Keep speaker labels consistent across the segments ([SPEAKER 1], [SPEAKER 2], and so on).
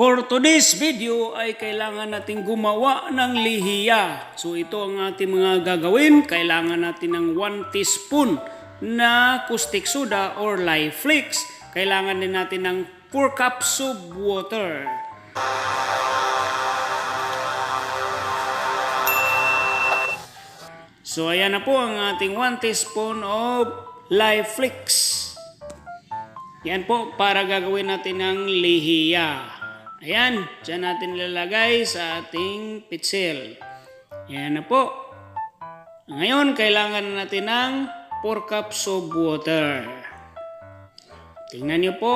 [SPEAKER 1] For today's video ay kailangan nating gumawa ng lihiya. So ito ang ating mga gagawin. Kailangan natin ng 1 teaspoon na caustic soda or lye flakes. Kailangan din natin ng 4 cups of water. So ayan na po ang ating 1 teaspoon of lye flakes. Yan po para gagawin natin ng lihiya. Ayan, dyan natin ilalagay sa ating pitsil. Yan na po. Ngayon, kailangan na natin ng 4 cups of water. Tingnan nyo po,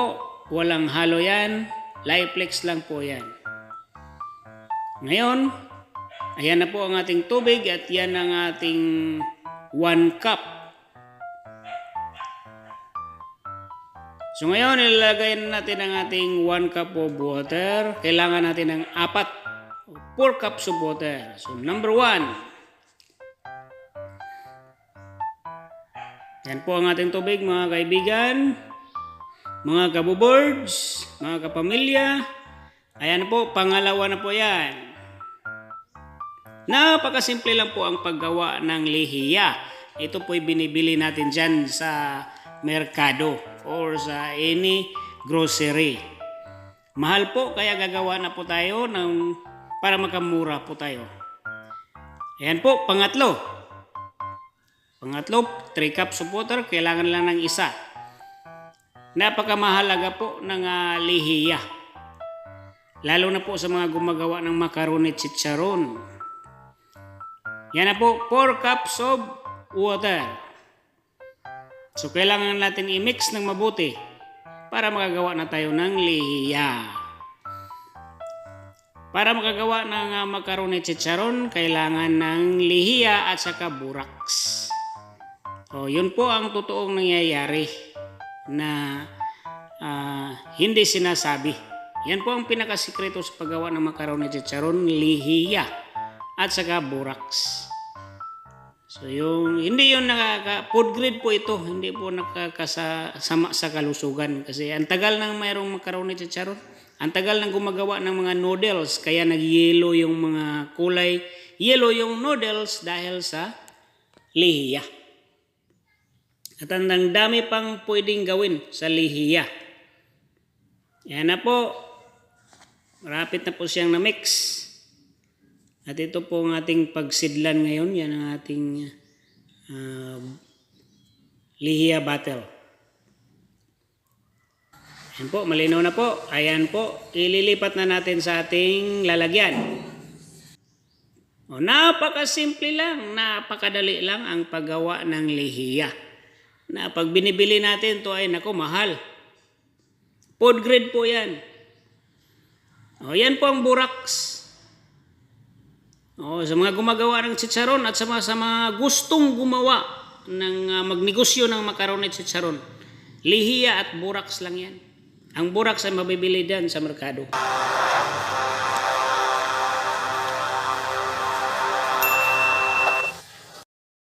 [SPEAKER 1] walang halo yan. Liflex lang po yan. Ngayon, ayan na po ang ating tubig at yan ang ating 1 cup. So ngayon, ilalagay na natin ang ating 1 cup of water. Kailangan natin ng apat o 4 cups of water. So number 1. Yan po ang ating tubig mga kaibigan, mga kabubirds, mga kapamilya. Ayan po, pangalawa na po yan. Napakasimple lang po ang paggawa ng lihiya. Ito po'y binibili natin dyan sa merkado or sa any grocery. Mahal po, kaya gagawa na po tayo ng, para makamura po tayo. Ayan po, pangatlo. Pangatlo, 3 cups of water, kailangan lang ng isa. Napakamahalaga po ng ah, lihiya. Lalo na po sa mga gumagawa ng macaroni chicharon. Yan na po, 4 cups of water. So, kailangan natin i-mix ng mabuti para makagawa na tayo ng lihiya. Para makagawa ng uh, macaroni chicharon, kailangan ng lihiya at saka buraks. O, yun po ang totoong nangyayari na ah, hindi sinasabi. Yan po ang pinakasikreto sa paggawa ng macaroni chicharon, lihiya at saka buraks. So yung hindi yung nakaka food grade po ito, hindi po nakakasama sa kalusugan kasi ang tagal nang mayroong macaroni chicharon. Ang tagal nang gumagawa ng mga noodles kaya nag-yellow yung mga kulay. Yellow yung noodles dahil sa lihiya. At ang dami pang pwedeng gawin sa lihiya. Yan na po. Rapid na po siyang na-mix. At ito po ang ating pagsidlan ngayon. Yan ang ating uh, lihiya battle. Ayan po, malinaw na po. Ayan po, ililipat na natin sa ating lalagyan. O, napakasimple lang, napakadali lang ang paggawa ng lihiya. Na pag binibili natin to ay nako mahal. Food grade po yan. O, yan po ang buraks. O, sa mga gumagawa ng chicharon at sa mga, sa mga gustong gumawa ng uh, magnegosyo ng macaroni at chicharon, lihiya at buraks lang yan. Ang buraks ay mabibili dyan sa merkado.